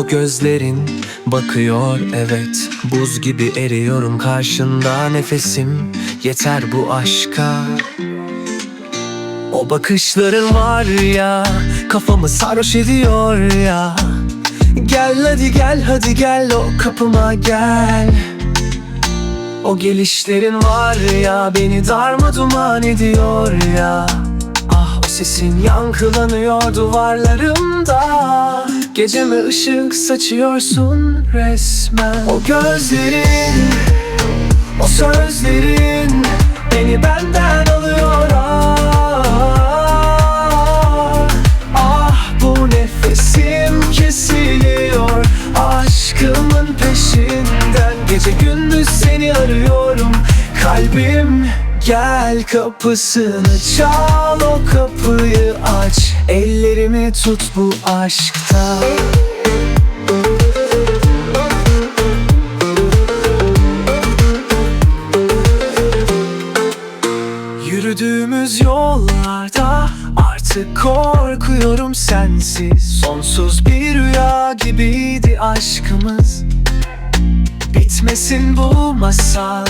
O gözlerin bakıyor evet Buz gibi eriyorum karşında nefesim. Yeter bu aşka. O bakışların var ya Kafamı sarhoş ediyor ya. Gel hadi gel hadi gel o kapıma gel. O gelişlerin var ya Beni darma duman ediyor ya. Ah o sesin yankılanıyor duvarlarımda Geceme ışık saçıyorsun resmen. O gözlerin O sözlerin Beni benden alıyor. Ah Ah bu nefesim kesiliyor. Aşkımın peşinden Gece gündüz seni arıyorum. Kalbim gel kapısını çal O kapıyı aç Ellerimi tut bu aşkta. Yürüdüğümüz yollarda artık korkuyorum sensiz. Sonsuz bir rüya gibiydi aşkımız. Bitmesin bu masal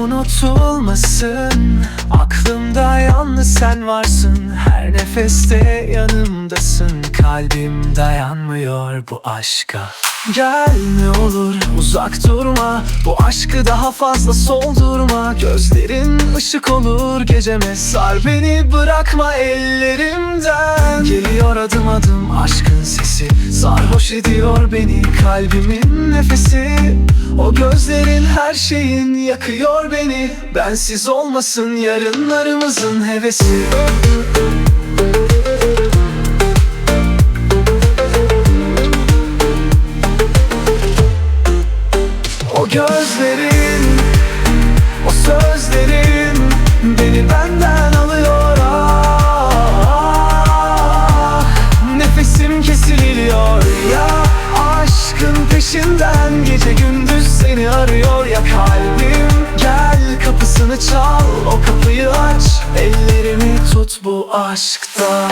Unutulmasın. Aklımda yalnız sen varsın. Her nefeste yanımdasın. Kalbim dayanmıyor bu aşka Gel ne olur uzak durma. Bu aşkı daha fazla soldurma. Gözlerin ışık olur geceme Sar beni bırakma ellerimden. Geliyor adım adım aşkın sesi. Sarhoş ediyor beni kalbimin nefesi. O gözlerin her şeyin yakıyor beni. Bensiz olmasın yarınlarımızın hevesi gözlerin, o sözlerin Beni benden alıyor. Ah Nefesim kesiliyor ya Aşkın peşinden gece gündüz seni arıyor ya kalbim. Gel kapısını çal, o kapıyı aç Ellerimi tut bu aşkta